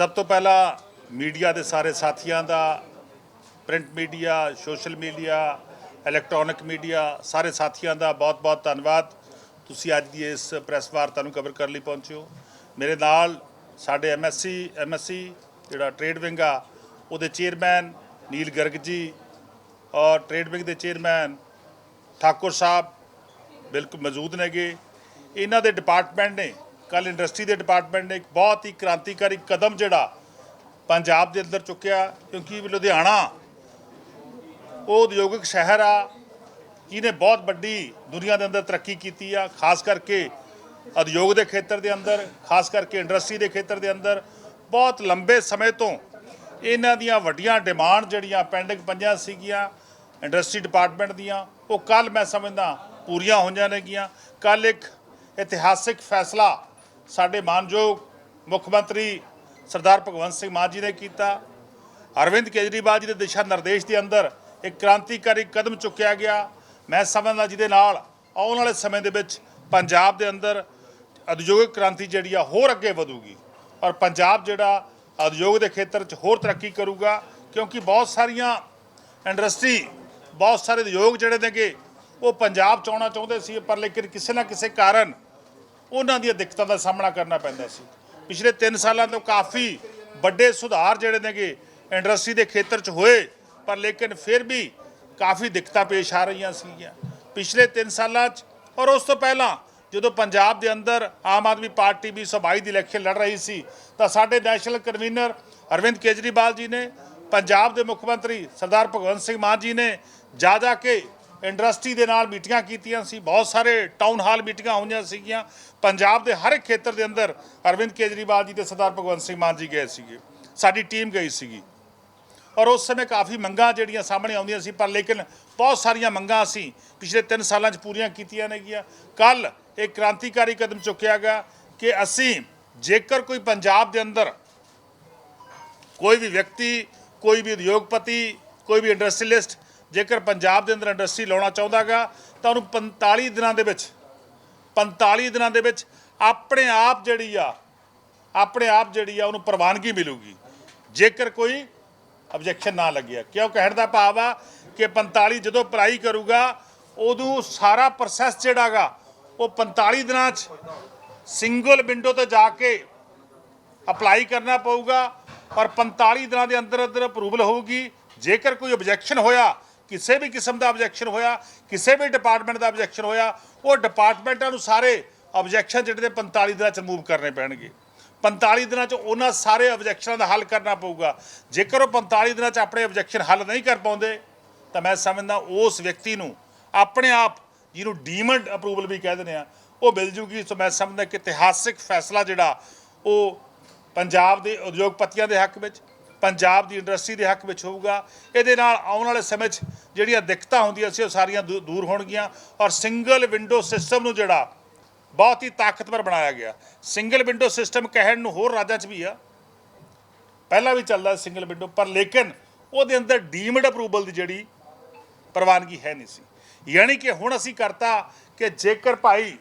ਸਭ ਤੋਂ ਪਹਿਲਾਂ ਮੀਡੀਆ ਦੇ ਸਾਰੇ ਸਾਥੀਆਂ ਦਾ, print media, social media, electronic media, ਸਾਰੇ ਸਾਥੀਆਂ ਦਾ ਬਹੁਤ-ਬਹੁਤ ਧੰਨਵਾਦ। ਤੁਸੀਂ ਅੱਜ ਦੀ ਇਸ ਪ੍ਰੈਸ ਵਾਰਤਾ ਨੂੰ ਕਵਰ ਕਰਨ ਲਈ ਪਹੁੰਚੇ ਹੋ। ਮੇਰੇ ਨਾਲ ਸਾਡੇ ਐਮਐਸਸੀ ਐਮਐਸਸੀ ਜਿਹੜਾ ਟ੍ਰੇਡ ਵਿੰਗ ਆ, ਉਹਦੇ ਚੇਅਰਮੈਨ ਨੀਲ ਗਰਗ ਜੀ ਔਰ ਟ੍ਰੇਡ ਵਿੰਗ ਦੇ ਚੇਅਰਮੈਨ ਠਾਕੁਰ ਸਾਹਿਬ ਬਿਲਕੁਲ ਮੌਜੂਦ ਨੇਗੇ। ਇਹਨਾਂ ਦੇ ਡਿਪਾਰਟਮੈਂਟ ਨੇ ਕੱਲ ਇੰਡਸਟਰੀ ਦੇ ਡਿਪਾਰਟਮੈਂਟ ਨੇ ਇੱਕ ਬਹੁਤ ਹੀ ਕ੍ਰਾਂਤੀਕਾਰੀ ਕਦਮ ਜਿਹੜਾ ਪੰਜਾਬ ਦੇ ਅੰਦਰ ਚੁੱਕਿਆ, ਕਿਉਂਕਿ ਲੁਧਿਆਣਾ ਉਹ ਉਦਯੋਗਿਕ ਸ਼ਹਿਰ ਆ ਜਿਹਨੇ ਬਹੁਤ ਵੱਡੀ ਦੁਨੀਆ ਦੇ ਅੰਦਰ ਤਰੱਕੀ ਕੀਤੀ ਆ, ਖਾਸ ਕਰਕੇ ਉਦਯੋਗ ਦੇ ਖੇਤਰ ਦੇ ਅੰਦਰ, ਖਾਸ ਕਰਕੇ ਇੰਡਸਟਰੀ ਦੇ ਖੇਤਰ ਦੇ ਅੰਦਰ। ਬਹੁਤ ਲੰਬੇ ਸਮੇਂ ਤੋਂ ਇਹਨਾਂ ਦੀਆਂ ਵੱਡੀਆਂ ਡਿਮਾਂਡ ਜਿਹੜੀਆਂ ਪੈਂਡਿੰਗ ਪੰਜਾਂ ਸੀਗੀਆਂ ਇੰਡਸਟਰੀ ਡਿਪਾਰਟਮੈਂਟ ਦੀਆਂ, ਉਹ ਕੱਲ ਮੈਂ ਸਮਝਦਾ ਪੂਰੀਆਂ ਹੋਈਆਂ ਨੇਗੀਆਂ। ਕੱਲ ਇੱਕ ਇਤਿਹਾਸਿਕ ਫੈਸਲਾ ਸਾਡੇ ਮਾਨਯੋਗ ਮੁੱਖ ਮੰਤਰੀ ਸਰਦਾਰ ਭਗਵੰਤ ਸਿੰਘ ਮਾਨ ਜੀ ਨੇ ਕੀਤਾ। ਅਰਵਿੰਦ ਕੇਜਰੀਵਾਲ ਜੀ ਦੇ ਦਿਸ਼ਾ ਨਿਰਦੇਸ਼ ਦੇ ਅੰਦਰ ਇੱਕ ਕ੍ਰਾਂਤੀਕਾਰੀ ਕਦਮ ਚੁੱਕਿਆ ਗਿਆ। ਮੈਂ ਸਮਝਦਾ ਜਿਹਦੇ ਨਾਲ ਆਉਣ ਵਾਲੇ ਸਮੇਂ ਦੇ ਵਿੱਚ ਪੰਜਾਬ ਦੇ ਅੰਦਰ ਉਦਯੋਗਿਕ ਕ੍ਰਾਂਤੀ ਜਿਹੜੀ ਆ ਹੋਰ ਅੱਗੇ ਵਧੂਗੀ ਔਰ ਪੰਜਾਬ ਜਿਹੜਾ ਉਦਯੋਗ ਦੇ ਖੇਤਰ 'ਚ ਹੋਰ ਤਰੱਕੀ ਕਰੂਗਾ ਕਿਉਂਕਿ ਬਹੁਤ ਸਾਰੀਆਂ ਇੰਡਸਟਰੀ, ਬਹੁਤ ਸਾਰੇ ਉਦਯੋਗ ਜਿਹੜੇ ਨੇਗੇ ਉਹ ਪੰਜਾਬ 'ਚ ਆਉਣਾ ਚਾਹੁੰਦੇ ਸੀ, ਪਰ ਲੇਕਿਨ ਕਿਸੇ ਨਾ ਕਿਸੇ ਕਾਰਨ ਉਹਨਾਂ ਦੀਆਂ ਦਿੱਕਤਾਂ ਦਾ ਸਾਹਮਣਾ ਕਰਨਾ ਪੈਂਦਾ ਸੀ। ਪਿਛਲੇ 3 ਸਾਲਾਂ ਤੋਂ ਕਾਫੀ ਵੱਡੇ ਸੁਧਾਰ ਜਿਹੜੇ ਨੇਗੇ ਇੰਡਸਟਰੀ ਦੇ ਖੇਤਰ 'ਚ ਹੋਏ, ਪਰ ਲੇਕਿਨ ਫਿਰ ਵੀ ਕਾਫੀ ਦਿੱਕਤਾਂ ਪੇਸ਼ ਆ ਰਹੀਆਂ ਸੀਗੀਆਂ। ਪਿਛਲੇ 3 ਸਾਲਾਂ 'ਚ ਔਰ ਉਸ ਤੋਂ ਪਹਿਲਾਂ ਜਦੋਂ ਪੰਜਾਬ ਦੇ ਅੰਦਰ ਆਮ ਆਦਮੀ ਪਾਰਟੀ ਵੀ ਸਭਾਈ ਦੀ ਇਲੈਕਸ਼ਨ ਲੜ ਰਹੀ ਸੀ, ਤਾਂ ਸਾਡੇ ਨੈਸ਼ਨਲ ਕਨਵੀਨਰ ਅਰਵਿੰਦ ਕੇਜਰੀਵਾਲ ਜੀ ਨੇ, ਪੰਜਾਬ ਦੇ ਮੁੱਖ ਮੰਤਰੀ ਸਰਦਾਰ ਭਗਵੰਤ ਸਿੰਘ ਮਾਨ ਜੀ ਨੇ ਜਾ ਜਾ ਕੇ ਇੰਡਸਟਰੀ ਦੇ ਨਾਲ ਮੀਟਿੰਗਾਂ ਕੀਤੀਆਂ ਸੀ, ਬਹੁਤ ਸਾਰੇ ਟਾਊਨ ਹਾਲ ਮੀਟਿੰਗਾਂ ਹੋਈਆਂ ਸੀਗੀਆਂ। ਪੰਜਾਬ ਦੇ ਹਰ ਇੱਕ ਖੇਤਰ ਦੇ ਅੰਦਰ ਅਰਵਿੰਦ ਕੇਜਰੀਵਾਲ ਜੀ ਤੇ ਸਰਦਾਰ ਭਗਵੰਤ ਸਿੰਘ ਮਾਨ ਜੀ ਗਏ ਸੀਗੇ, ਸਾਡੀ ਟੀਮ ਗਈ ਸੀਗੀ। ਔਰ ਉਸ ਸਮੇਂ ਕਾਫੀ ਮੰਗਾਂ ਜਿਹੜੀਆਂ ਸਾਹਮਣੇ ਆਉਂਦੀਆਂ ਸੀ, ਪਰ ਲੇਕਿਨ ਬਹੁਤ ਸਾਰੀਆਂ ਮੰਗਾਂ ਅਸੀਂ ਪਿਛਲੇ 3 ਸਾਲਾਂ 'ਚ ਪੂਰੀਆਂ ਕੀਤੀਆਂ ਨੇਗੀਆਂ ਕੱਲ ਇੱਕ ਕ੍ਰਾਂਤੀਕਾਰੀ ਕਦਮ ਚੁੱਕਿਆ ਗਿਆ ਕਿ ਅਸੀਂ ਜੇਕਰ ਕੋਈ ਪੰਜਾਬ ਦੇ ਅੰਦਰ ਕੋਈ ਵੀ ਵਿਅਕਤੀ, ਕੋਈ ਵੀ ਉਦਯੋਗਪਤੀ, ਕੋਈ ਵੀ ਇੰਡਸਟਰੀਲਿਸਟ ਜੇਕਰ ਪੰਜਾਬ ਦੇ ਅੰਦਰ ਇੰਡਸਟਰੀ ਲਾਉਣਾ ਚਾਹੁੰਦਾਗਾ, ਤਾਂ ਉਹਨੂੰ 45 ਦਿਨਾਂ ਦੇ ਵਿੱਚ 45 ਦਿਨਾਂ ਦੇ ਵਿੱਚ ਆਪਣੇ ਆਪ ਜਿਹੜੀ ਆ, ਆਪਣੇ ਆਪ ਜਿਹੜੀ ਆ ਉਹਨੂੰ ਪ੍ਰਵਾਨਗੀ ਮਿਲੂਗੀ। ਜੇਕਰ ਕੋਈ ਆਬਜੈਕਸ਼ਨ ਨਾ ਲੱਗਿਆ ਕਿਉਂ ਕਹਿਣ ਦਾ ਭਾਵ ਆ ਕਿ 45 ਜਦੋਂ ਅਪਲਾਈ ਕਰੂਗਾ, ਉਦੋਂ ਸਾਰਾ ਪ੍ਰੋਸੈਸ ਜਿਹੜਾਗਾ, ਉਹ 45 ਦਿਨਾਂ 'ਚ ਸਿੰਗਲ ਵਿੰਡੋ ਤੇ ਜਾ ਕੇ ਅਪਲਾਈ ਕਰਨਾ ਪਊਗਾ ਔਰ 45 ਦਿਨਾਂ ਦੇ ਅੰਦਰ ਅੰਦਰ ਅਪਰੂਵਲ ਹੋਊਗੀ। ਜੇਕਰ ਕੋਈ ਆਬਜੈਕਸ਼ਨ ਹੋਇਆ ਕਿਸੇ ਵੀ ਕਿਸਮ ਦਾ ਆਬਜੈਕਸ਼ਨ ਹੋਇਆ, ਕਿਸੇ ਵੀ ਡਿਪਾਰਟਮੈਂਟ ਦਾ ਆਬਜੈਕਸ਼ਨ ਹੋਇਆ, ਉਹ ਡਿਪਾਰਟਮੈਂਟਾਂ ਨੂੰ ਸਾਰੇ ਆਬਜੈਕਸ਼ਨ ਜਿਹੜੇ ਨੇ 45 ਦਿਨਾਂ ਚ ਰਿਮੂਵ ਕਰਨੇ ਪੈਣਗੇ। 45 ਦਿਨਾਂ ਚ ਉਹਨਾਂ ਸਾਰੇ ਆਬਜੈਕਸ਼ਨਾਂ ਦਾ ਹੱਲ ਕਰਨਾ ਪਊਗਾ। ਜੇਕਰ ਉਹ 45 ਦਿਨਾਂ ਚ ਆਪਣੇ ਆਬਜੈਕਸ਼ਨ ਹੱਲ ਨਹੀਂ ਕਰ ਪਾਉਂਦੇ, ਤਾਂ ਮੈਂ ਸਮਝਦਾ ਉਸ ਵਿਅਕਤੀ ਨੂੰ ਆਪਣੇ ਆਪ, ਜਿਹਨੂੰ ਡੀਮਡ ਅਪਰੂਵਲ ਵੀ ਕਹਿ ਦਿੰਦੇ ਆ, ਉਹ ਮਿਲ ਜੂਗੀ। ਸੋ ਮੈਂ ਸਮਝਦਾ ਕਿ ਇਤਿਹਾਸਿਕ ਫੈਸਲਾ ਜਿਹੜਾ ਉਹ ਪੰਜਾਬ ਦੇ ਉਦਯੋਗਪਤੀਆਂ ਦੇ ਹੱਕ ਵਿੱਚ ਪੰਜਾਬ ਦੀ ਇੰਡਸਟਰੀ ਦੇ ਹੱਕ ਵਿੱਚ ਹੋਊਗਾ, ਇਹਦੇ ਨਾਲ ਆਉਣ ਵਾਲੇ ਸਮੇਂ 'ਚ ਜਿਹੜੀਆਂ ਦਿੱਕਤਾਂ ਹੁੰਦੀਆਂ ਸੀ, ਉਹ ਸਾਰੀਆਂ ਦੂ- ਦੂਰ ਹੋਣਗੀਆਂ ਔਰ ਸਿੰਗਲ ਵਿੰਡੋ ਸਿਸਟਮ ਨੂੰ ਜਿਹੜਾ ਬਹੁਤ ਹੀ ਤਾਕਤਵਰ ਬਣਾਇਆ ਗਿਆ। ਸਿੰਗਲ ਵਿੰਡੋ ਸਿਸਟਮ ਕਹਿਣ ਨੂੰ ਹੋਰ ਰਾਜਾਂ 'ਚ ਵੀ ਆ। ਪਹਿਲਾਂ ਵੀ ਚੱਲਦਾ ਸਿੰਗਲ ਵਿੰਡੋ ਪਰ ਲੇਕਿਨ ਉਹਦੇ ਅੰਦਰ ਡੀਮਡ ਅਪਰੂਵਲ ਦੀ ਜਿਹੜੀ ਪ੍ਰਵਾਨਗੀ ਹੈ ਨਹੀਂ ਸੀ। ਯਾਨੀ ਕਿ ਹੁਣ ਅਸੀਂ ਕਰਤਾ ਕਿ ਜੇਕਰ ਭਾਈ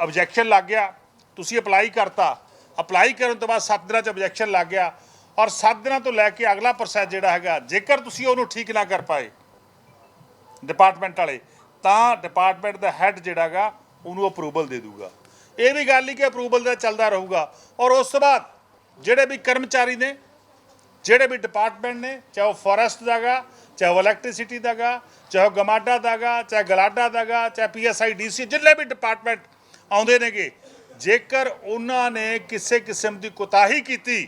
ਆਬਜੈਕਸ਼ਨ ਲੱਗ ਗਿਆ, ਤੁਸੀਂ ਅਪਲਾਈ ਕਰਤਾ। ਅਪਲਾਈ ਕਰਨ ਤੋਂ ਬਾਅਦ 7 ਦਿਨਾਂ ਚ ਆਬਜੈਕਸ਼ਨ ਲੱਗ ਗਿਆ ਔਰ 7 ਦਿਨਾਂ ਤੋਂ ਲੈ ਕੇ ਅਗਲਾ ਪ੍ਰੋਸੈਸ ਜਿਹੜਾ ਹੈਗਾ, ਜੇਕਰ ਤੁਸੀਂ ਉਹਨੂੰ ਠੀਕ ਨਾ ਕਰ ਪਾਏ ਡਿਪਾਰਟਮੈਂਟ ਵਾਲੇ, ਤਾਂ ਡਿਪਾਰਟਮੈਂਟ ਦਾ ਹੈੱਡ ਜਿਹੜਾਗਾ ਉਹਨੂੰ ਅਪਰੂਵਲ ਦੇ ਦੂਗਾ। ਇਹ ਵੀ ਗੱਲ ਨਹੀਂ ਕਿ ਅਪਰੂਵਲ ਦਾ ਚੱਲਦਾ ਰਹੂਗਾ। ਔਰ ਉਸ ਤੋਂ ਬਾਅਦ ਜਿਹੜੇ ਵੀ ਕਰਮਚਾਰੀ ਨੇ, ਜਿਹੜੇ ਵੀ ਡਿਪਾਰਟਮੈਂਟ ਨੇ, ਚਾਹੇ ਉਹ ਫੋਰੈਸਟ ਦਾਗਾ ਚਾਹੇ ਉਹ ਇਲੈਕਟ੍ਰਿਸਿਟੀ ਦਾਗਾ ਚਾਹੇ ਉਹ ਗਮਾਡਾ ਦਾਗਾ ਚਾਹੇ ਗਲਾਡਾ ਦਾਗਾ ਚਾਹੇ ਪੀਐਸਆਈ ਡੀਸੀ ਜਿੰਨੇ ਵੀ ਡਿਪਾਰਟਮੈਂਟ ਆਉਂਦੇ ਨੇਗੇ, ਜੇਕਰ ਉਹਨਾਂ ਨੇ ਕਿਸੇ ਕਿਸਮ ਦੀ ਕੋਤਾਹੀ ਕੀਤੀ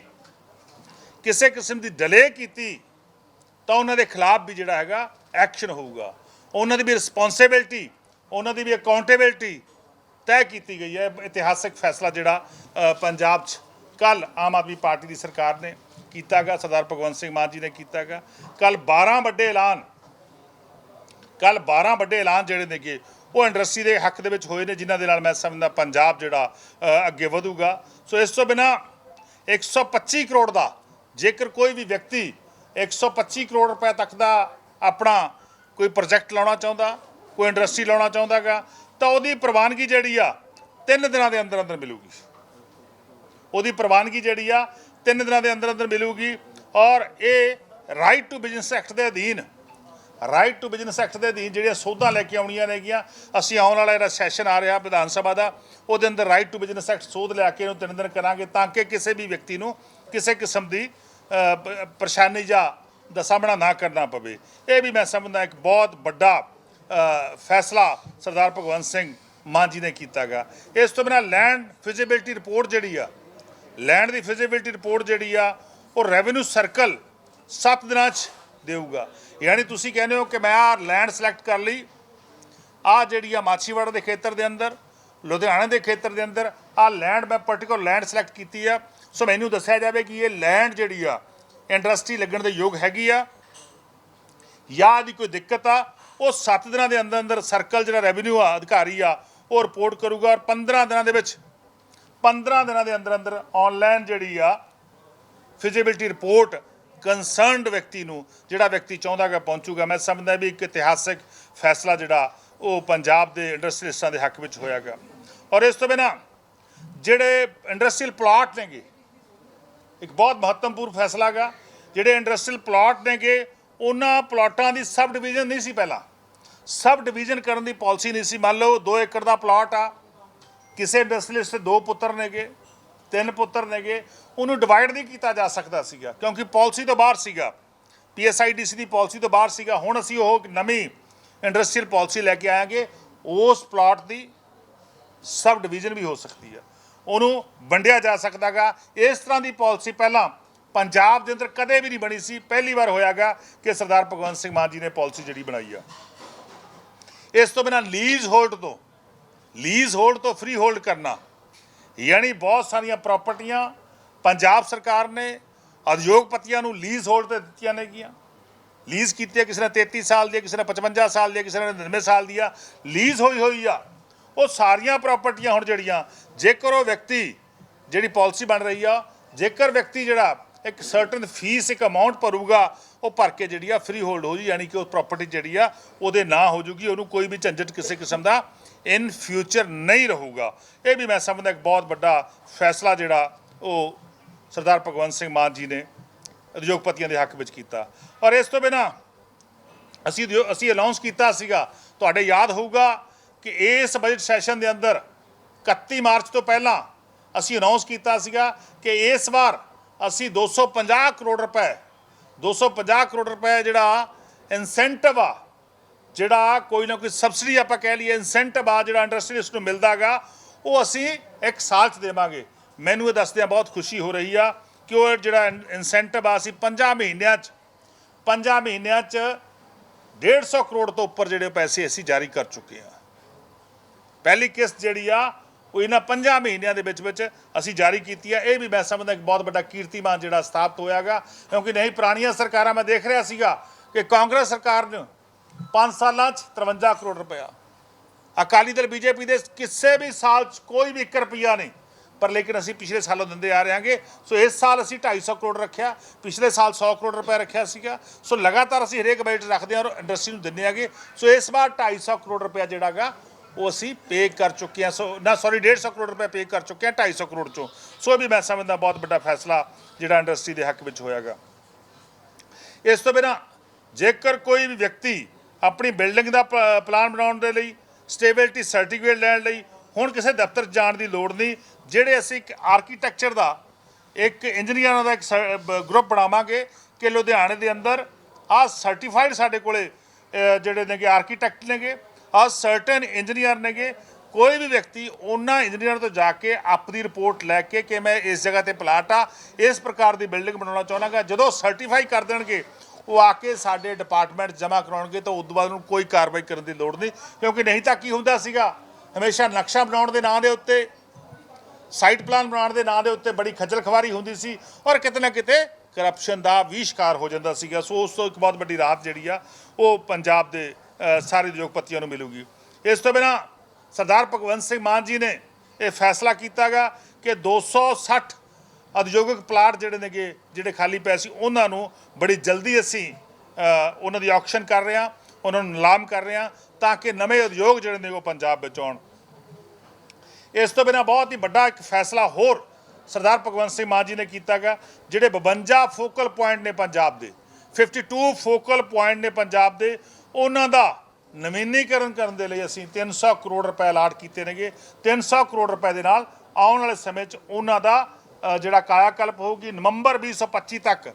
ਕਿਸੇ ਕਿਸਮ ਦੀ ਡਿਲੇ ਕੀਤੀ, ਤਾਂ ਉਹਨਾਂ ਦੇ ਖਿਲਾਫ ਵੀ ਜਿਹੜਾ ਹੈਗਾ ਐਕਸ਼ਨ ਹੋਊਗਾ। ਉਹਨਾਂ ਦੀ ਵੀ ਰਿਸਪੌਂਸਿਬਿਲਟੀ ਉਹਨਾਂ ਦੀ ਵੀ ਅਕਾਊਂਟੇਬਿਲਟੀ ਤੈਅ ਕੀਤੀ ਗਈ ਹੈ। ਇਤਿਹਾਸਕ ਫੈਸਲਾ ਜਿਹੜਾ ਪੰਜਾਬ 'ਚ ਕੱਲ ਆਮ ਆਦਮੀ ਪਾਰਟੀ ਦੀ ਸਰਕਾਰ ਨੇ ਕੀਤਾਗਾ ਸਰਦਾਰ ਭਗਵੰਤ ਸਿੰਘ ਮਾਨ ਜੀ ਨੇ ਕੀਤਾਗਾ ਕੱਲ 12 ਵੱਡੇ ਐਲਾਨ ਕੱਲ 12 ਵੱਡੇ ਐਲਾਨ ਜਿਹੜੇ ਨੇਗੇ, ਉਹ ਇੰਡਸਟਰੀ ਦੇ ਹੱਕ ਦੇ ਵਿੱਚ ਹੋਏ ਨੇ, ਜਿਨ੍ਹਾਂ ਦੇ ਨਾਲ ਮੈਂ ਸਮਝਦਾ ਪੰਜਾਬ ਜਿਹੜਾ ਅੱਗੇ ਵਧੂਗਾ। ਸੋ ਇਸ ਤੋਂ ਬਿਨਾ 125 ਕਰੋੜ ਦਾ ਜੇਕਰ ਕੋਈ ਵੀ ਵਿਅਕਤੀ 125 ਕਰੋੜ ਰੁਪਏ ਤੱਕ ਦਾ ਆਪਣਾ ਕੋਈ ਪ੍ਰੋਜੈਕਟ ਲਾਉਣਾ ਚਾਹੁੰਦਾ, ਕੋਈ ਇੰਡਸਟਰੀ ਲਾਉਣਾ ਚਾਹੁੰਦਾਗਾ ਤਾਂ ਉਹਦੀ ਪ੍ਰਵਾਨਗੀ ਜਿਹੜੀ ਆ, ਤਿੰਨ ਦਿਨਾਂ ਦੇ ਅੰਦਰ ਅੰਦਰ ਮਿਲੂਗੀ। ਉਹਦੀ ਪ੍ਰਵਾਨਗੀ ਜਿਹੜੀ ਆ, ਤਿੰਨ ਦਿਨਾਂ ਦੇ ਅੰਦਰ ਅੰਦਰ ਮਿਲੂਗੀ ਔਰ ਇਹ ਰਾਈਟ ਟੂ ਬਿਜ਼ਨਸ ਐਕਟ ਦੇ ਅਧੀਨ ਰਾਈਟ ਟੂ ਬਿਜ਼ਨਸ ਐਕਟ ਦੇ ਅਧੀਨ ਜਿਹੜੀਆਂ ਸੋਧਾਂ ਲੈ ਕੇ ਆਉਣੀਆਂ ਨੇਗੀਆਂ, ਅਸੀਂ ਆਉਣ ਵਾਲਾ ਜਿਹੜਾ ਸੈਸ਼ਨ ਆ ਰਿਹਾ ਵਿਧਾਨ ਸਭਾ ਦਾ, ਉਹਦੇ ਅੰਦਰ ਰਾਈਟ ਟੂ ਬਿਜ਼ਨਸ ਐਕਟ ਸੋਧ ਲਿਆ ਕੇ ਇਹਨੂੰ ਤਿੰਨ ਦਿਨ ਕਰਾਂਗੇ ਤਾਂ ਕਿ ਕਿਸੇ ਵੀ ਵਿਅਕਤੀ ਨੂੰ ਕਿਸੇ ਕਿਸਮ ਦੀ ਪਰੇਸ਼ਾਨੀ ਜਾਂ ਦਾ ਸਾਹਮਣਾ ਨਾ ਕਰਨਾ ਪਵੇ। ਇਹ ਵੀ ਮੈਂ ਸਮਝਦਾ ਇੱਕ ਬਹੁਤ ਵੱਡਾ ਫੈਸਲਾ ਸਰਦਾਰ ਭਗਵੰਤ ਸਿੰਘ ਮਾਨ ਜੀ ਨੇ ਕੀਤਾਗਾ ਇਸ ਤੋਂ ਬਿਨਾਂ ਲੈਂਡ ਫਿਜ਼ੀਬਿਲਟੀ ਰਿਪੋਰਟ ਜਿਹੜੀ ਆ, ਲੈਂਡ ਦੀ ਫਿਜ਼ੀਬਿਲਟੀ ਰਿਪੋਰਟ ਜਿਹੜੀ ਆ, ਉਹ ਰੈਵਨਿਊ ਸਰਕਲ 7 ਦਿਨਾਂ 'ਚ ਦੇਊਗਾ। ਯਾਨੀ ਤੁਸੀਂ ਕਹਿੰਦੇ ਹੋ ਕਿ ਮੈਂ ਆ ਲੈਂਡ ਸਿਲੈਕਟ ਕਰ ਲਈ ਆ ਜਿਹੜੀ ਆ ਮਾਛੀਵਾੜਾ ਦੇ ਖੇਤਰ ਦੇ ਅੰਦਰ, ਲੁਧਿਆਣਾ ਦੇ ਖੇਤਰ ਦੇ ਅੰਦਰ ਆ ਲੈਂਡ ਮੈਂ ਪਾਰਟਿਕੂਲਰ ਲੈਂਡ ਸਿਲੈਕਟ ਕੀਤੀ ਆ ਸੋ ਮੈਨੂੰ ਦੱਸਿਆ ਜਾਵੇ ਕਿ ਇਹ ਲੈਂਡ ਜਿਹੜੀ ਆ ਇੰਡਸਟਰੀ ਲੱਗਣ ਦੇ ਯੋਗ ਹੈਗੀ ਆ। ਜਾਂ ਦੀ ਕੋਈ ਦਿੱਕਤ ਆ, ਉਹ 7 ਦਿਨਾਂ ਦੇ ਅੰਦਰ ਅੰਦਰ ਸਰਕਲ ਜਿਹੜਾ ਰੈਵਨਿਊ ਆ, ਅਧਿਕਾਰੀ ਆ, ਉਹ ਰਿਪੋਰਟ ਕਰੂਗਾ ਔਰ 15 ਦਿਨਾਂ ਦੇ ਵਿੱਚ 15 ਦਿਨਾਂ ਦੇ ਅੰਦਰ ਅੰਦਰ ਆਨਲਾਈਨ ਜਿਹੜੀ ਆ ਫਿਜ਼ੀਬਿਲਟੀ ਰਿਪੋਰਟ ਕੰਸਰਨਡ ਵਿਅਕਤੀ ਨੂੰ, ਜਿਹੜਾ ਵਿਅਕਤੀ ਚਾਹੁੰਦਾ ਹੈਗਾ ਪਹੁੰਚੂਗਾ। ਮੈਂ ਸਮਝਦਾ ਵੀ ਇੱਕ ਇਤਿਹਾਸਿਕ ਫੈਸਲਾ ਜਿਹੜਾ, ਉਹ ਪੰਜਾਬ ਦੇ ਇੰਡਸਟਰੀਸਟਾਂ ਦੇ ਹੱਕ ਵਿੱਚ ਹੋਇਆਗਾ। ਔਰ ਇਸ ਤੋਂ ਬਿਨਾਂ, ਜਿਹੜੇ ਇੰਡਸਟਰੀਅਲ ਪਲਾਟ ਨੇਗੇ ਇੱਕ ਬਹੁਤ ਮਹੱਤਵਪੂਰਨ ਫੈਸਲਾ ਗਾ ਜਿਹੜੇ ਇੰਡਸਟਰੀਅਲ ਪਲਾਟ ਨੇਗੇ, ਉਹਨਾਂ ਪਲਾਟਾਂ ਦੀ ਸਬ ਡਿਵੀਜ਼ਨ ਨਹੀਂ ਸੀ ਪਹਿਲਾਂ। ਸਬ ਡਿਵੀਜ਼ਨ ਕਰਨ ਦੀ ਪਾਲਿਸੀ ਨਹੀਂ ਸੀ। ਮੰਨ ਲਓ 2 ਏਕੜ ਦਾ ਪਲਾਟ ਆ। ਕਿਸੇ ਇੰਡਸਟਰੀਅਲਿਸਟ ਦੇ ਦੋ ਪੁੱਤਰ ਨੇਗੇ, ਤਿੰਨ ਪੁੱਤਰ ਨੇਗੇ। ਉਹਨੂੰ ਡਿਵਾਈਡ ਨਹੀਂ ਕੀਤਾ ਜਾ ਸਕਦਾ ਸੀਗਾ, ਕਿਉਂਕਿ ਪਾਲਿਸੀ ਤੋਂ ਬਾਹਰ ਸੀਗਾ। ਪੀਐਸਆਈਡੀਸੀ ਦੀ ਪਾਲਿਸੀ ਤੋਂ ਬਾਹਰ ਸੀਗਾ। ਹੁਣ ਅਸੀਂ ਉਹ ਨਵੀਂ ਇੰਡਸਟਰੀਅਲ ਪਾਲਿਸੀ ਲੈ ਕੇ ਆਵਾਂਗੇ ਉਸ ਪਲਾਟ ਦੀ ਸਬ ਡਿਵੀਜ਼ਨ ਵੀ ਹੋ ਸਕਦੀ ਹੈ ਉਹਨੂੰ ਵੰਡਿਆ ਜਾ ਸਕਦਾਗਾ। ਇਸ ਤਰ੍ਹਾਂ ਦੀ ਪਾਲਿਸੀ ਪਹਿਲਾਂ ਪੰਜਾਬ ਦੇ ਅੰਦਰ ਕਦੇ ਵੀ ਨਹੀਂ ਬਣੀ ਸੀ। ਪਹਿਲੀ ਵਾਰ ਹੋਇਆਗਾ ਕਿ ਸਰਦਾਰ ਭਗਵੰਤ ਸਿੰਘ ਮਾਨ ਜੀ ਨੇ ਪਾਲਿਸੀ ਜਿਹੜੀ ਬਣਾਈ ਆ। ਇਸ ਤੋਂ ਬਿਨਾਂ ਲੀਜ਼ ਹੋਲਡ ਤੋਂ ਲੀਜ਼ ਹੋਲਡ ਤੋਂ ਫ੍ਰੀ ਹੋਲਡ ਕਰਨਾ, ਯਾਨੀ ਬਹੁਤ ਸਾਰੀਆਂ ਪ੍ਰਾਪਰਟੀਆਂ ਪੰਜਾਬ ਸਰਕਾਰ ਨੇ ਉਦਯੋਗਪਤੀਆਂ ਨੂੰ ਲੀਜ਼ ਹੋਲਡ ਤੇ ਦਿੱਤੀਆਂ ਨੇਗੀਆਂ ਲੀਜ਼ ਕੀਤੀ ਕਿਸੇ ਨੇ 33 ਸਾਲ ਦੀ ਕਿਸੇ ਨੇ 55 ਸਾਲ ਦੀ ਕਿਸੇ ਨੇ 99 ਸਾਲ ਦੀ ਆ। ਲੀਜ਼ ਹੋਈ ਹੋਈ ਆ। ਉਹ ਸਾਰੀਆਂ ਪ੍ਰਾਪਰਟੀਆਂ ਹੁਣ ਜਿਹੜੀਆਂ ਜੇਕਰ ਉਹ ਵਿਅਕਤੀ ਜਿਹੜੀ ਪਾਲਿਸੀ ਬਣ ਰਹੀ ਆ, ਜੇਕਰ ਵਿਅਕਤੀ ਜਿਹੜਾ ਇੱਕ ਸਰਟਨ ਫੀਸ ਇੱਕ ਅਮਾਉਂਟ ਭਰੂਗਾ, ਉਹ ਭਰ ਕੇ ਜਿਹੜੀ ਆ ਫ੍ਰੀ ਹੋਲਡ ਹੋ ਜੂ, ਯਾਨੀ ਕਿ ਉਹ ਪ੍ਰਾਪਰਟੀ ਜਿਹੜੀ ਆ ਉਹਦੇ ਨਾਂ ਹੋ ਜੂਗੀ, ਉਹਨੂੰ ਕੋਈ ਵੀ ਝੰਜਟ ਕਿਸੇ ਕਿਸਮ ਦਾ ਇਨ ਫਿਊਚਰ ਨਹੀਂ ਰਹੂਗਾ। ਇਹ ਵੀ ਮੈਂ ਸਮਝਦਾ ਇੱਕ ਬਹੁਤ ਵੱਡਾ ਫੈਸਲਾ ਜਿਹੜਾ ਉਹ ਸਰਦਾਰ ਭਗਵੰਤ ਸਿੰਘ ਮਾਨ ਜੀ ਨੇ ਉਦਯੋਗਪਤੀਆਂ ਦੇ ਹੱਕ ਵਿੱਚ ਕੀਤਾ। ਔਰ ਇਸ ਤੋਂ ਬਿਨਾ ਅਸੀਂ ਅਸੀਂ ਅਨਾਉਂਸ ਕੀਤਾ ਸੀਗਾ, ਤੁਹਾਡੇ ਯਾਦ ਹੋਊਗਾ ਕਿ ਇਸ ਬਜਟ ਸੈਸ਼ਨ ਦੇ ਅੰਦਰ 31 ਮਾਰਚ ਤੋਂ ਪਹਿਲਾਂ ਅਸੀਂ ਅਨਾਉਂਸ ਕੀਤਾ ਸੀਗਾ ਕਿ ਇਸ ਵਾਰ ਅਸੀਂ 250 ਕਰੋੜ ਰੁਪਏ 250 ਕਰੋੜ ਰੁਪਏ ਜਿਹੜਾ ਇਨਸੈਂਟਿਵ ਆ, ਜਿਹੜਾ ਕੋਈ ਨਾ ਕੋਈ ਸਬਸਿਡੀ ਆਪਾਂ ਕਹਿ ਲਈਏ ਇਨਸੈਂਟਿਵ ਆ ਜਿਹੜਾ ਇੰਡਸਟਰੀਜ਼ ਨੂੰ ਮਿਲਦਾਗਾ, ਉਹ ਅਸੀਂ ਇੱਕ ਸਾਲ ਚ ਦੇਵਾਂਗੇ। ਮੈਨੂੰ ਇਹ ਦੱਸਦਿਆਂ ਬਹੁਤ ਖੁਸ਼ੀ ਹੋ ਰਹੀ ਆ ਕਿ ਉਹ ਜਿਹੜਾ ਇਨਸੈਂਟਿਵ ਆ ਅਸੀਂ 5 ਮਹੀਨਿਆਂ ਚ 5 ਮਹੀਨਿਆਂ ਚ 150 ਕਰੋੜ ਤੋਂ ਉੱਪਰ ਜਿਹੜੇ ਪੈਸੇ ਅਸੀਂ ਜਾਰੀ ਕਰ ਚੁੱਕੇ ਆ। ਪਹਿਲੀ ਕਿਸ਼ਤ ਜਿਹੜੀ ਆ ਉਹ ਇਹਨਾਂ 5 ਮਹੀਨਿਆਂ ਦੇ ਵਿੱਚ ਵਿੱਚ ਅਸੀਂ ਜਾਰੀ ਕੀਤੀ ਹੈ। ਇਹ ਵੀ ਮੈਂ ਸਮਝਦਾ ਇੱਕ ਬਹੁਤ ਵੱਡਾ ਕੀਰਤੀਮਾਨ ਜਿਹੜਾ ਸਥਾਪਿਤ ਹੋਇਆਗਾ। ਕਿਉਂਕਿ ਨਹੀਂ, ਪੁਰਾਣੀਆਂ ਸਰਕਾਰਾਂ, ਮੈਂ ਦੇਖ ਰਿਹਾ ਸੀਗਾ ਕਿ ਕਾਂਗਰਸ ਸਰਕਾਰ ਨੇ 5 ਸਾਲਾਂ 'ਚ 53 ਕਰੋੜ ਰੁਪਇਆ। ਅਕਾਲੀ ਦਲ, ਬੀਜੇਪੀ ਦੇ ਕਿਸੇ ਵੀ ਸਾਲ 'ਚ ਕੋਈ ਵੀ 1 ਰੁਪਿਆ ਨਹੀਂ। ਪਰ ਲੇਕਿਨ ਅਸੀਂ ਪਿਛਲੇ ਸਾਲੋਂ ਦਿੰਦੇ ਆ ਰਹੇ ਹਾਂਗੇ। ਸੋ ਇਸ ਸਾਲ ਅਸੀਂ 250 ਕਰੋੜ ਰੱਖਿਆ। ਪਿਛਲੇ ਸਾਲ 100 ਕਰੋੜ ਰੁਪਏ ਰੱਖਿਆ ਸੀਗਾ। ਸੋ ਲਗਾਤਾਰ ਅਸੀਂ ਹਰੇਕ ਬਜਟ ਰੱਖਦੇ ਹਾਂ ਔਰ ਇੰਡਸਟਰੀ ਨੂੰ ਦਿੰਦੇ ਆਗੇ ਸੋ ਇਸ ਵਾਰ 250 ਕਰੋੜ ਰੁਪਏ ਜਿਹੜਾਗਾ ਉਹ ਅਸੀਂ ਪੇ ਕਰ ਚੁੱਕੇ ਹਾਂ। ਸੋ, ਨਾ ਸੌਰੀ 150 ਕਰੋੜ ਰੁਪਏ ਪੇ ਕਰ ਚੁੱਕੇ ਹਾਂ 250 ਕਰੋੜ ਚੋਂ। ਸੋ ਇਹ ਵੀ ਮੈਂ ਸਮਝਦਾ ਬਹੁਤ ਵੱਡਾ ਫੈਸਲਾ ਜਿਹੜਾ ਇੰਡਸਟਰੀ ਦੇ ਹੱਕ ਵਿੱਚ ਹੋਇਆਗਾ। ਇਸ ਤੋਂ ਬਿਨਾ ਜੇਕਰ ਕੋਈ ਵੀ ਵਿਅਕਤੀ ਆਪਣੀ ਬਿਲਡਿੰਗ ਦਾ ਪਲਾਨ ਬਣਾਉਣ ਦੇ ਲਈ ਸਟੇਬਿਲਿਟੀ ਸਰਟੀਫਿਕੇਟ ਲੈਣ ਲਈ, ਹੁਣ ਕਿਸੇ ਦਫ਼ਤਰ ਜਾਣ ਦੀ ਲੋੜ ਨਹੀਂ, ਜਿਹੜੇ ਅਸੀਂ ਇੱਕ ਆਰਕੀਟੈਕਚਰ ਦਾ, ਇੱਕ ਇੰਜੀਨੀਅਰਾਂ ਦਾ ਇੱਕ ਗਰੁੱਪ ਬਣਾਵਾਂਗੇ ਕਿ ਲੁਧਿਆਣੇ ਦੇ ਅੰਦਰ ਆਹ ਸਰਟੀਫਾਈਡ ਸਾਡੇ ਕੋਲੇ ਜਿਹੜੇ ਨੇਗੇ ਆਰਕੀਟੈਕਟ ਨੇਗੇ ਆਹ ਸਰਟਨ ਇੰਜੀਨੀਅਰ ਨੇਗੇ। ਕੋਈ ਵੀ ਵਿਅਕਤੀ ਉਹਨਾਂ ਇੰਜੀਨੀਅਰ ਤੋਂ ਜਾ ਕੇ ਆਪਣੀ ਰਿਪੋਰਟ ਲੈ ਕੇ ਕਿ ਮੈਂ ਇਸ ਜਗ੍ਹਾ ਤੇ ਪਲਾਟ ਆ, ਇਸ ਪ੍ਰਕਾਰ ਦੀ ਬਿਲਡਿੰਗ ਬਣਾਉਣਾ ਚਾਹੁੰਦਾਗਾ। ਜਦੋਂ ਸਰਟੀਫਾਈ ਕਰ ਦੇਣਗੇ, ਉਹ ਆ ਕੇ ਸਾਡੇ ਡਿਪਾਰਟਮੈਂਟ ਜਮ੍ਹਾਂ ਕਰਾਉਣਗੇ ਤਾਂ ਉਸ ਤੋਂ ਬਾਅਦ ਉਹਨੂੰ ਕੋਈ ਕਾਰਵਾਈ ਕਰਨ ਦੀ ਲੋੜ ਨਹੀਂ। ਕਿਉਂਕਿ ਨਹੀਂ ਤਾਂ ਕੀ ਹੁੰਦਾ ਸੀਗਾ? ਹਮੇਸ਼ਾ ਨਕਸ਼ਾ ਬਣਾਉਣ ਦੇ ਨਾਂ ਦੇ ਉੱਤੇ ਸਾਈਟ ਪਲਾਨ ਬਣਾਉਣ ਦੇ ਨਾਂ ਦੇ ਉੱਤੇ ਬੜੀ ਖੱਜਲ ਖਵਾਰੀ ਹੁੰਦੀ ਸੀ ਔਰ ਕਿਤੇ ਨਾ ਕਿਤੇ ਕਰਪਸ਼ਨ ਦਾ ਵੀ ਸ਼ਿਕਾਰ ਹੋ ਜਾਂਦਾ ਸੀਗਾ। ਸੋ ਉਸ ਤੋਂ ਇੱਕ ਬਹੁਤ ਵੱਡੀ ਰਾਹਤ ਜਿਹੜੀ ਆ, ਉਹ ਪੰਜਾਬ ਦੇ ਸਾਰੇ ਉਦਯੋਗਪਤੀਆਂ ਨੂੰ ਮਿਲੂਗੀ। ਇਸ ਤੋਂ ਬਿਨਾ ਸਰਦਾਰ ਭਗਵੰਤ ਸਿੰਘ ਮਾਨ ਜੀ ਨੇ ਇਹ ਫੈਸਲਾ ਕੀਤਾਗਾ ਕਿ 260 ਉਦਯੋਗਿਕ ਪਲਾਟ ਜਿਹੜੇ ਨੇਗੇ, ਜਿਹੜੇ ਖਾਲੀ ਪਏ ਸੀ, ਉਹਨਾਂ ਨੂੰ ਬੜੀ ਜਲਦੀ ਅਸੀਂ ਉਹਨਾਂ ਦੀ ਆਕਸ਼ਨ ਕਰ ਰਹੇ ਹਾਂ, ਉਹਨਾਂ ਨੂੰ ਨਿਲਾਮ ਕਰ ਰਹੇ ਹਾਂ, ਤਾਂ ਕਿ ਨਵੇਂ ਉਦਯੋਗ ਜਿਹੜੇ ਨੇ ਉਹ ਪੰਜਾਬ ਵਿੱਚ ਆਉਣ। ਇਸ ਤੋਂ ਬਿਨਾ ਬਹੁਤ ਹੀ ਵੱਡਾ ਇੱਕ ਫੈਸਲਾ ਹੋਰ ਸਰਦਾਰ ਭਗਵੰਤ ਸਿੰਘ ਮਾਨ ਜੀ ਨੇ ਕੀਤਾਗਾ, ਜਿਹੜੇ 52 ਫੋਕਲ ਪੁਆਇੰਟ ਨੇ ਪੰਜਾਬ ਦੇ 52 ਫੋਕਲ ਪੁਆਇੰਟ ਨੇ ਪੰਜਾਬ ਦੇ ਉਹਨਾਂ ਦਾ ਨਵੀਨੀਕਰਨ ਕਰਨ ਦੇ ਲਈ ਅਸੀਂ 300 ਕਰੋੜ ਰੁਪਏ ਅਲਾਟ ਕੀਤੇ ਨੇਗੇ। 300 ਕਰੋੜ ਰੁਪਏ ਦੇ ਨਾਲ ਆਉਣ ਵਾਲੇ ਸਮੇਂ 'ਚ ਉਹਨਾਂ ਦਾ ਅ, ਜਿਹੜਾ ਕਾਇਆਕਲਪ ਹੋਊਗੀ ਨਵੰਬਰ 2025 ਤੱਕ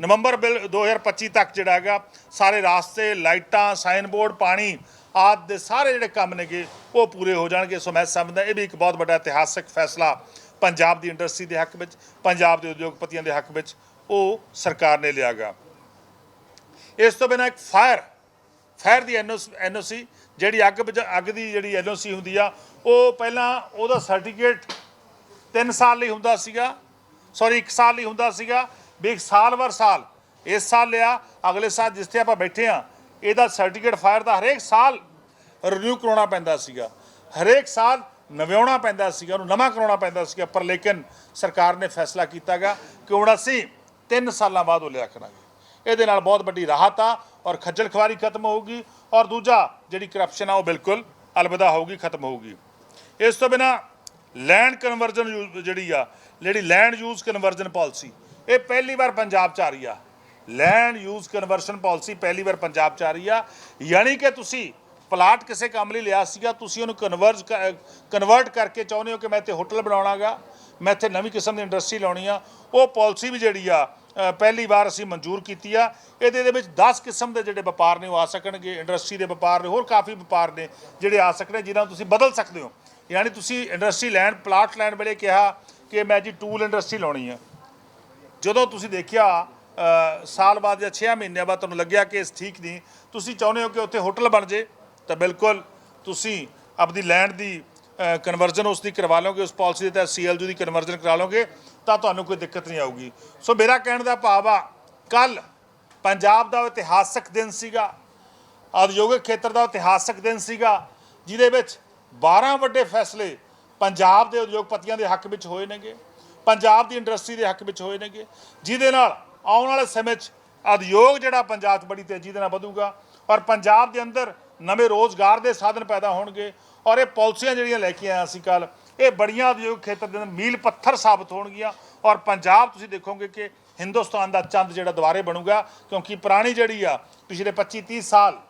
ਨਵੰਬਰ ਬਿਲ 2025 ਤੱਕ ਜਿਹੜਾ ਹੈਗਾ ਸਾਰੇ ਰਾਸਤੇ ਲਾਈਟਾਂ ਸਾਈਨ ਬੋਰਡ ਪਾਣੀ ਆਦਿ ਦੇ ਸਾਰੇ ਜਿਹੜੇ ਕੰਮ ਨੇਗੇ ਉਹ ਪੂਰੇ ਹੋ ਜਾਣਗੇ। ਸੋ ਮੈਂ ਸਮਝਦਾ ਇਹ ਵੀ ਇੱਕ ਬਹੁਤ ਵੱਡਾ ਇਤਿਹਾਸਕ ਫੈਸਲਾ ਪੰਜਾਬ ਦੀ ਇੰਡਸਟਰੀ ਦੇ ਹੱਕ ਵਿੱਚ ਪੰਜਾਬ ਦੇ ਉਦਯੋਗਪਤੀਆਂ ਦੇ ਹੱਕ ਵਿੱਚ ਉਹ ਸਰਕਾਰ ਨੇ ਲਿਆਗਾ। ਇਸ ਤੋਂ ਬਿਨਾਂ ਇੱਕ ਫਾਇਰ ਫਾਇਰ ਦੀ ਐਨਓਸੀ ਜਿਹੜੀ ਅੱਗ ਬੁਝਾ- ਅੱਗ ਦੀ ਜਿਹੜੀ ਐਨਓਸੀ ਹੁੰਦੀ ਆ, ਉਹ ਪਹਿਲਾਂ ਉਹਦਾ ਸਰਟੀਫਿਕੇਟ 3 ਸਾਲ ਲਈ ਹੁੰਦਾ ਸੀਗਾ। ਸੌਰੀ 1 ਸਾਲ ਲਈ ਹੁੰਦਾ ਸੀਗਾ। ਵੀ ਇੱਕ ਸਾਲ ਵਰ ਸਾਲ ਇਸ ਸਾਲ ਲਿਆ, ਅਗਲੇ ਸਾਲ ਜਿਸ ਤੇ ਆਪਾਂ ਬੈਠੇ ਆ, ਇਹਦਾ ਸਰਟੀਫਿਕੇਟ ਫਾਇਰ ਦਾ ਹਰੇਕ ਸਾਲ ਰਿਨਿਊ ਕਰਾਉਣਾ ਪੈਂਦਾ ਸੀਗਾ। ਹਰੇਕ ਸਾਲ ਨਵਿਆਉਣਾ ਪੈਂਦਾ ਸੀਗਾ, ਉਹਨੂੰ ਨਵਾਂ ਕਰਾਉਣਾ ਪੈਂਦਾ ਸੀਗਾ, ਪਰ ਲੇਕਿਨ ਸਰਕਾਰ ਨੇ ਫੈਸਲਾ ਕੀਤਾਗਾ ਕਿ ਹੁਣ ਅਸੀਂ 3 ਸਾਲਾਂ ਬਾਅਦ ਉਹ ਲਿਆ ਕਰਾਂਗੇ। ਇਹਦੇ ਨਾਲ ਬਹੁਤ ਵੱਡੀ ਰਾਹਤ ਆ ਔਰ ਖੱਜਲ ਖਵਾਰੀ ਖਤਮ ਹੋਊਗੀ ਔਰ ਦੂਜਾ ਜਿਹੜੀ ਕਰਪਸ਼ਨ ਆ ਉਹ ਬਿਲਕੁਲ ਅਲਵਿਦਾ ਹੋਊਗੀ, ਖਤਮ ਹੋਊਗੀ। ਇਸ ਤੋਂ ਬਿਨਾ ਲੈਂਡ ਕਨਵਰਜਨ ਜਿਹੜੀ ਆ, ਜਿਹੜੀ ਲੈਂਡ ਯੂਜ਼ ਕਨਵਰਜਨ ਪਾਲਿਸੀ ਇਹ ਪਹਿਲੀ ਵਾਰ ਪੰਜਾਬ ਚ ਆ ਰਹੀ ਆ। ਲੈਂਡ ਯੂਜ਼ ਕਨਵਰਸ਼ਨ ਪਾਲਿਸੀ ਪਹਿਲੀ ਵਾਰ ਪੰਜਾਬ ਚ ਆ ਰਹੀ ਆ। ਯਾਨੀ ਕਿ ਤੁਸੀਂ ਪਲਾਟ ਕਿਸੇ ਕੰਮ ਲਈ ਲਿਆ ਸੀਗਾ, ਤੁਸੀਂ ਉਹਨੂੰ ਕਨਵਰਜ ਕਨਵਰਟ ਕਰਕੇ ਚਾਹੁੰਦੇ ਹੋ ਕਿ ਮੈਂ ਇੱਥੇ ਹੋਟਲ ਬਣਾਉਣਾਗਾ ਮੈਂ ਇੱਥੇ ਨਵੀਂ ਕਿਸਮ ਦੀ ਇੰਡਸਟਰੀ ਲਾਉਣੀ ਆ, ਉਹ ਪਾਲਿਸੀ ਵੀ ਜਿਹੜੀ ਆ ਪਹਿਲੀ ਵਾਰ ਅਸੀਂ ਮਨਜ਼ੂਰ ਕੀਤੀ ਆ। ਇਹਦੇ ਦੇ ਵਿੱਚ 10 ਕਿਸਮ ਦੇ ਜਿਹੜੇ ਵਪਾਰ ਨੇ ਉਹ ਆ ਸਕਣਗੇ। ਇੰਡਸਟਰੀ ਦੇ ਵਪਾਰ ਨੇ, ਹੋਰ ਕਾਫੀ ਵਪਾਰ ਨੇ ਜਿਹੜੇ ਆ ਸਕਦੇ ਜਿਨ੍ਹਾਂ ਨੂੰ ਤੁਸੀਂ ਬਦਲ ਸਕਦੇ ਹੋ। ਯਾਨੀ ਤੁਸੀਂ ਇੰਡਸਟਰੀ ਲੈਂਡ ਪਲਾਟ ਲੈਣ ਵੇਲੇ ਕਿਹਾ ਕਿ ਮੈਂ ਜੀ ਟੂਲ ਇੰਡਸਟਰੀ ਲਾਉਣੀ ਆ। ਜਦੋਂ ਤੁਸੀਂ ਦੇਖਿਆ ਸਾਲ ਬਾਅਦ ਜਾਂ 6 ਮਹੀਨਿਆਂ ਬਾਅਦ ਤੁਹਾਨੂੰ ਲੱਗਿਆ ਕਿ ਇਸ ਠੀਕ ਨਹੀਂ, ਤੁਸੀਂ ਚਾਹੁੰਦੇ ਹੋ ਕਿ ਉੱਥੇ ਹੋਟਲ ਬਣ ਜੇ, ਤਾਂ ਬਿਲਕੁਲ ਤੁਸੀਂ ਆਪਦੀ ਲੈਂਡ ਦੀ ਕਨਵਰਜਨ ਉਸ ਦੀ ਕਰਵਾ ਲਓਗੇ। ਉਸ ਪਾਲਿਸੀ ਦੇ ਤਹਿਤ ਸੀਐਲਯੂ ਦੀ ਕਨਵਰਜਨ ਕਰਾ ਲਓਗੇ। ਤਾਂ ਤੁਹਾਨੂੰ ਕੋਈ ਦਿੱਕਤ ਨਹੀਂ ਆਊਗੀ। ਸੋ ਮੇਰਾ ਕਹਿਣ ਦਾ ਭਾਵ ਆ ਕੱਲ ਪੰਜਾਬ ਦਾ ਇਤਿਹਾਸਕ ਦਿਨ ਸੀਗਾ, ਉਦਯੋਗਿਕ ਖੇਤਰ ਦਾ ਇਤਿਹਾਸਕ ਦਿਨ ਸੀਗਾ, ਜਿਹਦੇ ਵਿੱਚ 12 ਵੱਡੇ ਫੈਸਲੇ ਪੰਜਾਬ ਦੇ ਉਦਯੋਗਪਤੀਆਂ ਦੇ ਹੱਕ ਵਿੱਚ ਹੋਏ ਨੇਗੇ, ਪੰਜਾਬ ਦੀ ਇੰਡਸਟਰੀ ਦੇ ਹੱਕ ਵਿੱਚ ਹੋਏ ਨੇਗੇ, ਜਿਹਦੇ ਨਾਲ ਆਉਣ ਵਾਲੇ ਸਮੇਂ 'ਚ ਉਦਯੋਗ ਜਿਹੜਾ ਪੰਜਾਬ 'ਚ ਬੜੀ ਤੇਜ਼ੀ ਦੇ ਨਾਲ ਵਧੂਗਾ ਔਰ ਪੰਜਾਬ ਦੇ ਅੰਦਰ ਨਵੇਂ ਰੋਜ਼ਗਾਰ ਦੇ ਸਾਧਨ ਪੈਦਾ ਹੋਣਗੇ ਔਰ ਇਹ ਪਾਲਿਸੀਆਂ ਜਿਹੜੀਆਂ ਲੈ ਕੇ ਆਇਆ ਸੀ ਕੱਲ ਇਹ ਬੜੀਆਂ ਉਦਯੋਗ ਖੇਤਰ ਦੇ ਅੰਦਰ ਮੀਲ ਪੱਥਰ ਸਾਬਤ ਹੋਣਗੀਆਂ। ਔਰ ਪੰਜਾਬ ਤੁਸੀਂ ਦੇਖੋਗੇ ਕਿ ਹਿੰਦੁਸਤਾਨ ਦਾ ਚੰਦ ਜਿਹੜਾ ਦੁਬਾਰੇ ਬਣੂਗਾ, ਕਿਉਂਕਿ ਪੁਰਾਣੀ ਜਿਹੜੀ ਆ, ਪਿਛਲੇ 25 30 ਸਾਲ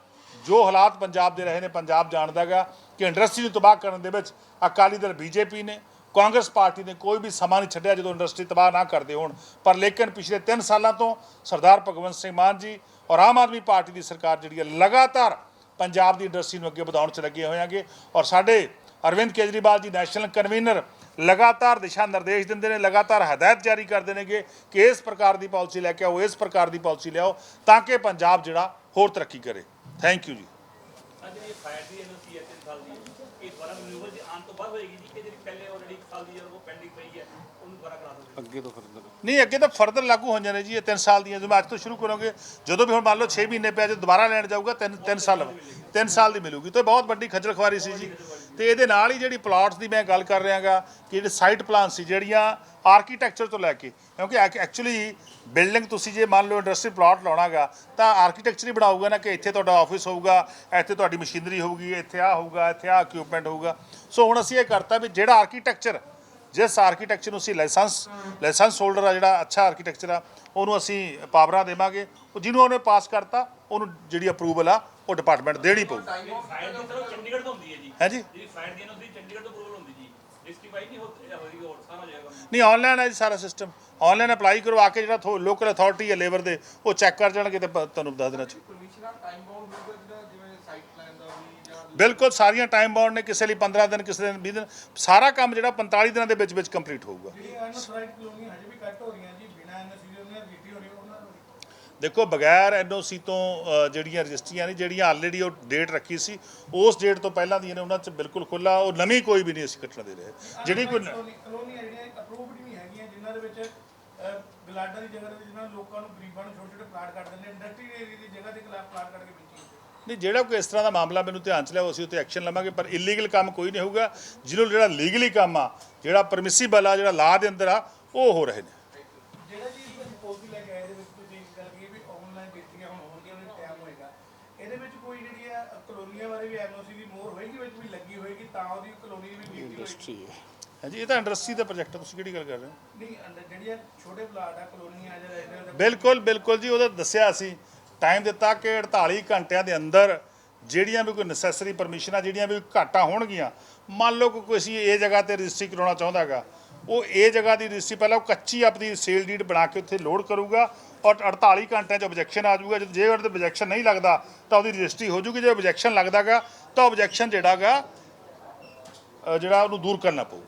ਜੋ ਹਾਲਾਤ ਪੰਜਾਬ ਦੇ ਰਹੇ ਨੇ, ਪੰਜਾਬ ਜਾਣਦਾਗਾ ਕਿ ਇੰਡਸਟਰੀ ਨੂੰ ਤਬਾਹ ਕਰਨ ਦੇ ਵਿੱਚ ਅਕਾਲੀ ਦਲ ਬੀਜੇਪੀ ਨੇ, ਕਾਂਗਰਸ ਪਾਰਟੀ ਨੇ ਕੋਈ ਵੀ ਸਮਾਂ ਨਹੀਂ ਛੱਡਿਆ ਜਦੋਂ ਇੰਡਸਟਰੀ ਤਬਾਹ ਨਾ ਕਰਦੇ ਹੋਣ। ਪਰ ਲੇਕਿਨ ਪਿਛਲੇ 3 ਸਾਲਾਂ ਤੋਂ ਸਰਦਾਰ ਭਗਵੰਤ ਸਿੰਘ ਮਾਨ ਜੀ ਔਰ ਆਮ ਆਦਮੀ ਪਾਰਟੀ ਦੀ ਸਰਕਾਰ ਜਿਹੜੀ ਹੈ ਲਗਾਤਾਰ ਪੰਜਾਬ ਦੀ ਇੰਡਸਟਰੀ ਨੂੰ ਅੱਗੇ ਵਧਾਉਣ 'ਚ ਲੱਗੇ ਹੋਇਆਂਗੇ ਔਰ ਸਾਡੇ ਅਰਵਿੰਦ ਕੇਜਰੀਵਾਲ ਜੀ ਨੈਸ਼ਨਲ ਕਨਵੀਨਰ ਲਗਾਤਾਰ ਦਿਸ਼ਾ ਨਿਰਦੇਸ਼ ਦਿੰਦੇ ਨੇ, ਲਗਾਤਾਰ ਹਦਾਇਤ ਜਾਰੀ ਕਰਦੇ ਨੇਗੇ ਕਿ ਇਸ ਪ੍ਰਕਾਰ ਦੀ ਪਾਲਿਸੀ ਲੈ ਕੇ ਆਓ, ਇਸ ਪ੍ਰਕਾਰ ਦੀ ਪਾਲਿਸੀ ਲਿਆਓ ਤਾਂ ਕਿ ਪੰਜਾਬ ਜਿਹੜਾ ਹੋਰ ਤਰੱਕੀ ਕਰੇ। ਥੈਂਕ ਯੂ ਜੀ। ਅੱਜ ਇਹ ਫਾਇਰ ਦੀ ਐਨਓਸੀ ਹੈ 3 ਸਾਲ ਦੀ ਇਹ ਦੁਬਾਰਾ ਰਿਨਿਊਵਲ ਦੇ ਆਉਣ ਤੋਂ ਬਾਅਦ ਹੋਏਗੀ ਜੀ ਕਿ ਜਿਹੜੀ ਪਹਿਲੇ ਆਲਰੇਡੀ ਸਾਲ ਦੀ ਉਹ ਪੈਂਡਿੰਗ ਪਈ ਹੈ। ਅੱਗੇ ਤੋਂ ਫਰਦਰ ਨਹੀਂ, ਅੱਗੇ ਤਾਂ ਫਰਦਰ ਲਾਗੂ ਹੋ ਜਾਣੇ ਜੀ, ਇਹ 3 ਸਾਲ ਦੀਆਂ ਜਿਵੇਂ ਅੱਜ ਤੋਂ ਸ਼ੁਰੂ ਕਰੋਗੇ। ਜਦੋਂ ਵੀ ਹੁਣ ਮੰਨ ਲਓ 6 ਮਹੀਨੇ ਪਿਆ, ਜੇ ਦੁਬਾਰਾ ਲੈਣ ਜਾਊਗਾ 3 3 ਸਾਲ 3 ਸਾਲ ਦੀ ਮਿਲੂਗੀ। ਤੇ ਬਹੁਤ ਵੱਡੀ ਖੱਜਲ ਖਵਾਰੀ ਸੀ ਜੀ। ਤੇ ਇਹਦੇ ਨਾਲ ਹੀ ਜਿਹੜੀ ਪਲਾਟਸ ਦੀ ਮੈਂ ਗੱਲ ਕਰ ਰਿਹਾਗਾ, ਕਿ ਜਿਹੜੇ ਸਾਈਟ ਪਲਾਨ ਸੀ, ਜਿਹੜੀਆਂ ਆਰਕੀਟੈਕਚਰ ਤੋਂ ਲੈ ਕੇ, ਕਿਉਂਕਿ ਐਕਚੁਅਲੀ ਬਿਲਡਿੰਗ ਤੁਸੀਂ ਜੇ ਮੰਨ ਲਓ ਇੰਡਸਟਰੀ ਪਲਾਟ ਲਾਉਣਾਗਾ, ਤਾਂ ਆਰਕੀਟੈਕਚਰ ਹੀ ਬਣਾਊਗਾ ਨਾ ਕਿ ਇੱਥੇ ਤੁਹਾਡਾ ਆਫਿਸ ਹੋਊਗਾ, ਇੱਥੇ ਤੁਹਾਡੀ ਮਸ਼ੀਨਰੀ ਹੋਊਗੀ, ਇੱਥੇ ਆ ਹੋਊਗਾ, ਇੱਥੇ ਆ ਇਕਵਿਪਮੈਂਟ ਹੋਊਗਾ। ਸੋ ਹੁਣ ਅਸੀਂ ਇਹ ਕਰਤਾ ਵੀ ਜਿਹੜਾ ਆਰਕੀਟੈਕਚਰ ਜਿਸ ਆਰਕੀਟੈਕਚਰ ਨੂੰ ਅਸੀਂ ਲਾਇਸੈਂਸ ਲਾਇਸੈਂਸ ਹੋਲਡਰ ਆ ਜਿਹੜਾ ਅੱਛਾ ਆਰਕੀਟੈਕਚਰ ਆ ਉਹਨੂੰ ਅਸੀਂ ਪਾਵਰਾਂ ਦੇਵਾਂਗੇ। ਉਹ ਜਿਹਨੂੰ ਉਹਨੇ ਪਾਸ ਕਰਤਾ ਉਹਨੂੰ ਜਿਹੜੀ ਅਪਰੂਵਲ ਆ ਉਹ ਡਿਪਾਰਟਮੈਂਟ ਦੇਣੀ ਪਊ। ਫਾਇਰ ਦੀ ਤਰ੍ਹਾਂ ਚੰਡੀਗੜ੍ਹ ਤੋਂ ਹੁੰਦੀ ਹੈ ਜੀ। ਹੈ ਜੀ ਜਿਹੜੀ ਫਾਇਰ ਦੀ ਐਨਓਸੀ ਚੰਡੀਗੜ੍ਹ ਤੋਂ ਅਪਰੂਵਲ ਹੁੰਦੀ ਜੀ। ਡਿਸਟ੍ਰਿਕਟ ਨਹੀਂ ਹੋਏਗੀ ਹੋਰ ਸਾਰਾ ਹੋ ਜਾਏਗਾ ਨਹੀਂ ਆਨਲਾਈਨ ਹੈ ਜੀ ਸਾਰਾ ਸਿਸਟਮ ਆਨਲਾਈਨ ਅਪਲਾਈ ਕਰਵਾ ਕੇ ਜਿਹੜਾ ਲੋਕਲ ਅਥਾਰਟੀ ਹੈ ਲੇਬਰ ਦੇ ਉਹ ਚੈੱਕ ਕਰ ਜਾਣਗੇ ਤੇ ਤੁਹਾਨੂੰ ਦੱਸ ਦੇਣਾ ਚਾਹੀਦਾ ਬਿਲਕੁਲ ਸਾਰੀਆਂ ਟਾਈਮ ਬਾਉਂਡ ਨੇ ਕਿਸੇ ਲਈ 15 ਦਿਨ ਕਿਸੇ ਦਿਨ 20 ਦਿਨ ਸਾਰਾ ਕੰਮ ਜਿਹੜਾ 45 ਦਿਨਾਂ ਦੇ ਵਿੱਚ ਵਿੱਚ ਕੰਪਲੀਟ ਹੋਊਗਾ। ਦੇਖੋ ਬਗੈਰ ਐਨਓਸੀ ਤੋਂ ਜਿਹੜੀਆਂ ਰਜਿਸਟਰੀਆਂ ਨੇ ਜਿਹੜੀਆਂ ਆਲਰੇਡੀ ਉਹ ਡੇਟ ਰੱਖੀ ਸੀ ਉਸ ਡੇਟ ਤੋਂ ਪਹਿਲਾਂ ਦੀਆਂ ਨੇ ਉਹਨਾਂ 'ਚ ਬਿਲਕੁਲ ਖੁੱਲਾ ਉਹ ਨਵੀਂ ਕੋਈ ਵੀ ਨਹੀਂ ਅਸੀਂ ਕੱਟਣ ਦੇ ਰਹੇ। ਜਿਹੜੀ ਕੋਈ ਨ- ਕਲੋਨੀਆਂ ਜਿਹੜੀਆਂ ਅਪਰੂਵਡ ਨਹੀਂ ਹੈਗੀਆਂ ਜਿਨ੍ਹਾਂ ਦੇ ਵਿੱਚ ਗਲਾਡਾ ਦੀ ਜਗ੍ਹਾ ਦੇ ਵਿੱਚ ਜਿਨ੍ਹਾਂ ਲੋਕਾਂ ਨੂੰ ਗਰੀਬਾਂ ਨੂੰ ਛੋਟੇ ਛੋਟੇ ਪਲਾਟ ਕੱਟ ਦਿੰਦੇ ਇੰਡਸਟਰੀ ਏਰੀਆ ਦੀ ਜਗ੍ਹਾ ਦੇ ਖਿਲਾਫ ਪਲਾਟ ਕੱਟ ਕੇ ਵੇਚੀ ਜਾਂਦੇ ਨਹੀਂ ਜਿਹੜਾ ਕੋਈ ਇਸ ਤਰ੍ਹਾਂ ਦਾ ਮਾਮਲਾ ਮੈਨੂੰ ਧਿਆਨ ਚ ਲਿਆਓ ਅਸੀਂ ਉੱਤੇ ਐਕਸ਼ਨ ਲਵਾਂਗੇ ਪਰ ਇਲੀਗਲ ਕੰਮ ਕੋਈ ਨਹੀਂ ਹੋਊਗਾ। ਜਿਹਨੂੰ ਜਿਹੜਾ ਲੀਗਲੀ ਕੰਮ ਆ ਜਿਹੜਾ ਪਰਮਿਸਿਬਲ ਆ ਜਿਹੜਾ ਲਾ ਦੇ ਅੰਦਰ ਆ ਉਹ ਹੋ ਰਹੇ ਨੇ। ਜਿਹੜਾ ਜੀ ਤੁਸੀਂ ਪਾਲਿਸੀ ਲੈ ਕੇ ਆਏ ਇਹਦੇ ਵਿੱਚ ਤੁਸੀਂ ਇੱਕ ਗੱਲ ਕਹੀ ਵੀ ਆਨਲਾਈਨ ਰਜਿਸਟਰੀਆਂ ਹੁਣ ਹੋਣਗੀਆਂ ਉਹਨੂੰ ਟਾਈਮ ਹੋਏਗਾ। ਇਹਦੇ ਵਿੱਚ ਕੋਈ ਜਿਹੜੀ ਹੈ ਕਲੋਨੀਆਂ ਬਾਰੇ ਵੀ ਐਨਓਸੀ ਦੀ ਮੋਹਰ ਹੋਏਗੀ ਵਿੱਚ ਵੀ ਲੱਗੀ ਹੋਏਗੀ ਤਾਂ ਉਹਦੀ ਕਲੋਨੀ ਦੀ ਵੀ ਰਜਿਸਟਰੀ ਹੋਏਗੀ। ਇੰਡਸਟਰੀ ਹੈ। ਹਾਂਜੀ ਇਹ ਤਾਂ ਇੰਡਸਟਰੀ ਦਾ ਪ੍ਰੋਜੈਕਟ ਹੈ ਤੁਸੀਂ ਕਿਹੜੀ ਗੱਲ ਕਰ ਰਹੇ ਹੋ? ਨਹੀਂ ਅੰਦਰ ਜਿਹੜੀਆਂ ਛੋਟੇ ਪਲਾਟ ਆ ਕਲੋਨੀਆਂ ਜਾਂ ਰੈਜ਼ੀਡੈਂਟ ਬਿਲਕੁਲ ਬਿਲਕੁਲ ਜੀ ਉਹਦਾ ਦੱਸਿਆ ਸੀ ਟਾਈਮ ਦਿੱਤਾ ਕਿ 48 ਘੰਟਿਆਂ ਦੇ ਅੰਦਰ ਜਿਹੜੀਆਂ ਵੀ ਕੋਈ ਨੈਸੈਸਰੀ ਪਰਮਿਸ਼ਨਾਂ ਜਿਹੜੀਆਂ ਵੀ ਘਾਟਾਂ ਹੋਣਗੀਆਂ ਮੰਨ ਲਓ ਕਿ ਕੋਈ ਅਸੀਂ ਇਹ ਜਗ੍ਹਾ ਤੇ ਰਜਿਸਟਰੀ ਕਰਾਉਣਾ ਚਾਹੁੰਦਾਗਾ ਉਹ ਇਹ ਜਗ੍ਹਾ ਦੀ ਰਜਿਸਟਰੀ ਪਹਿਲਾਂ ਉਹ ਕੱਚੀ ਆਪਣੀ ਸੇਲ ਡੀਡ ਬਣਾ ਕੇ ਉੱਥੇ ਲੋਡ ਕਰੂਗਾ ਔਰ 48 ਘੰਟਿਆਂ 'ਚ ਆਬਜੈਕਸ਼ਨ ਆ ਜਾਊਗਾ ਜੇ ਉਹਦੇ ਆਬਜੈਕਸ਼ਨ ਨਹੀਂ ਲੱਗਦਾ ਤਾਂ ਉਹਦੀ ਰਜਿਸਟਰੀ ਹੋ ਜਾਊਗੀ ਜੇ ਆਬਜੈਕਸ਼ਨ ਲੱਗਦਾਗਾ ਤਾਂ ਆਬਜੈਕਸ਼ਨ ਜਿਹੜਾਗਾ ਅ, ਜਿਹੜਾ ਉਹਨੂੰ ਦੂਰ ਕਰਨਾ ਪਊਗਾ।